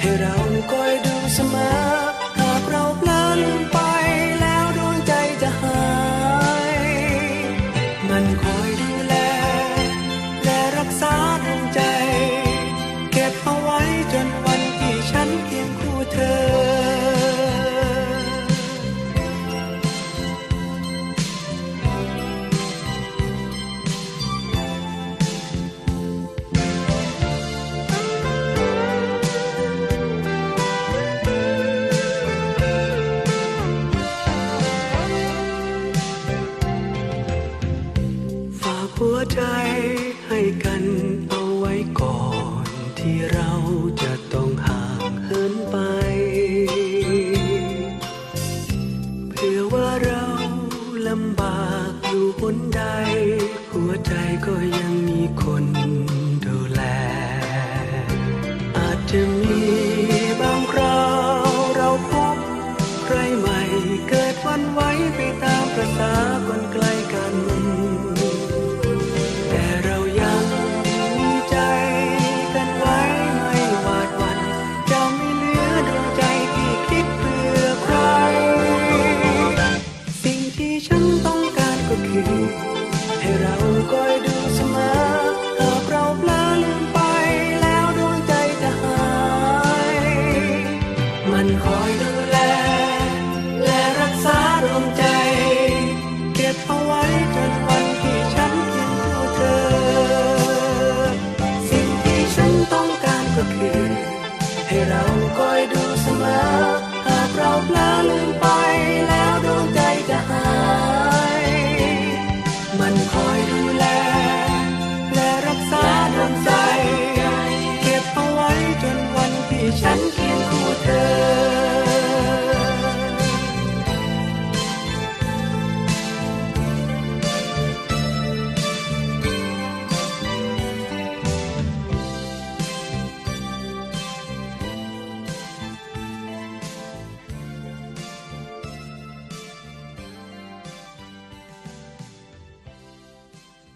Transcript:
ให้เราคอยดูเสมอ หัวใจให้กันเอาไว้ก่อนที่เราจะต้องห่างเหินไปเผื่อว่าเราลำบากอยู่หนใด หัวใจก็ยังมีคนดูแล อาจจะมีบางคราวเราพบ ใครใหม่เกิดวันไว้ไปตามประษาคน คอยดูแล และรักษาดวงใจ เก็บเอาไว้จนวันที่ฉันเคียงคู่เธอ สิ่งที่ฉันต้องการก็คือ ให้เราคอยดูเสมอ หากเราเพลอลืมไปแล้ว